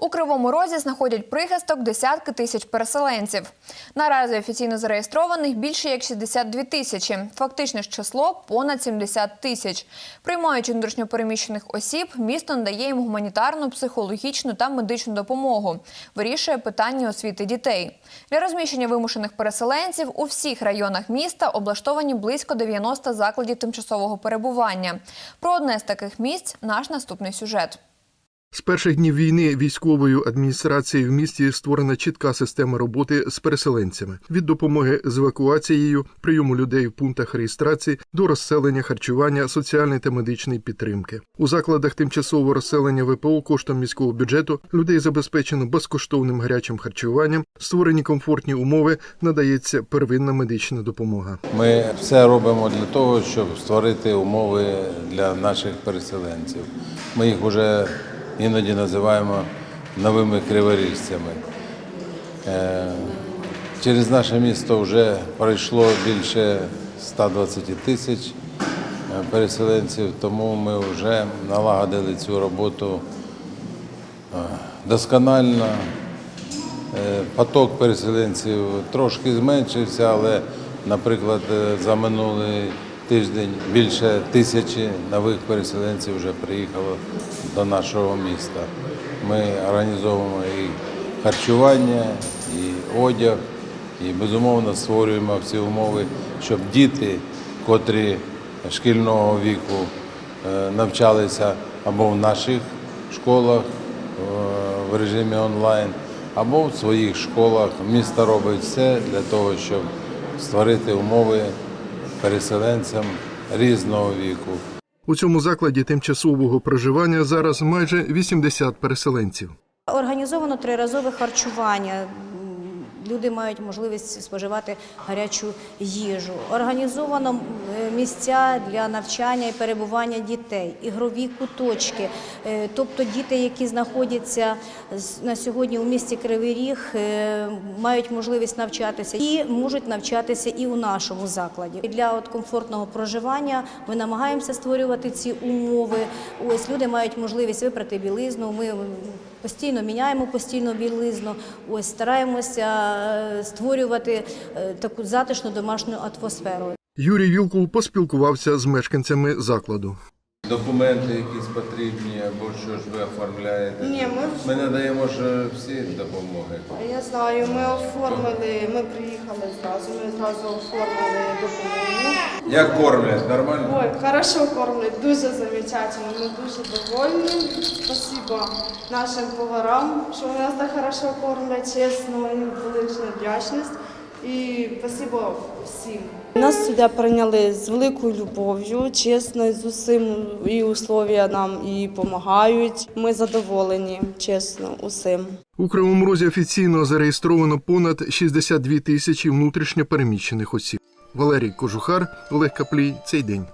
У Кривому Розі знаходять прихисток десятки тисяч переселенців. Наразі офіційно зареєстрованих більше як 62 тисячі. Фактичне ж число понад 70 тисяч. Приймаючи внутрішньопереміщених осіб, місто надає їм гуманітарну, психологічну та медичну допомогу. Вирішує питання освіти дітей. Для розміщення вимушених переселенців у всіх районах міста облаштовані близько 90 закладів тимчасового перебування. Про одне з таких місць наш наступний сюжет. З перших днів війни військовою адміністрацією в місті створена чітка система роботи з переселенцями від допомоги з евакуацією, прийому людей в пунктах реєстрації до розселення, харчування, соціальної та медичної підтримки. У закладах тимчасового розселення ВПО коштом міського бюджету людей забезпечено безкоштовним гарячим харчуванням, створені комфортні умови, надається первинна медична допомога. Ми все робимо для того, щоб створити умови для наших переселенців. Ми їх вже іноді називаємо новими криворіжцями. Е, Через наше місто вже пройшло більше 120 тисяч е, переселенців, тому ми вже налагодили цю роботу е, досконально. Поток переселенців трошки зменшився, але, наприклад, за минулий тиждень більше тисячі нових переселенців вже приїхало до нашого міста. Ми організовуємо і харчування, і одяг, і безумовно створюємо всі умови, щоб діти, котрі шкільного віку е, навчалися або в наших школах, е, в режимі онлайн, або в своїх школах. Місто робить все для того, щоб створити умови переселенцям різного віку. У цьому закладі тимчасового проживання зараз майже 80 переселенців. Організовано триразове харчування. Люди мають можливість споживати гарячу їжу. Організовано е, місця для навчання і перебування дітей, ігрові куточки. Е, Тобто діти, які знаходяться на сьогодні у місті Кривий Ріг, е, мають можливість навчатися і можуть навчатися і у нашому закладі. Для от комфортного проживання ми намагаємося створювати ці умови. Ось люди мають можливість випрати білизну. Ми постійно міняємо постійно білизну. Ось стараємося е, створювати е, таку затишну домашню атмосферу. Юрій Вілкул поспілкувався з мешканцями закладу. Документи якісь потрібні, або що ж ви оформляєте? Ні, ми Ми надаємо ж всі допомоги. я знаю, ми оформили, ми приїхали зразу, ми зразу оформили допомогу. Як кормлять? Нормально? Ой, хорошо кормлять, дуже замечательно, ми дуже довольні. Спасибо нашим поварам, що нас так хорошо кормлять, чесно, їм велична вдячність. І спасибо всім. Нас сюди прийняли з великою любов'ю, чесно, з усім і условия нам і допомагають. Ми задоволені, чесно, усім. У Кривому Розі офіційно зареєстровано понад 62 тисячі внутрішньо переміщених осіб. Валерій Кожухар, Олег Каплій. Цей день.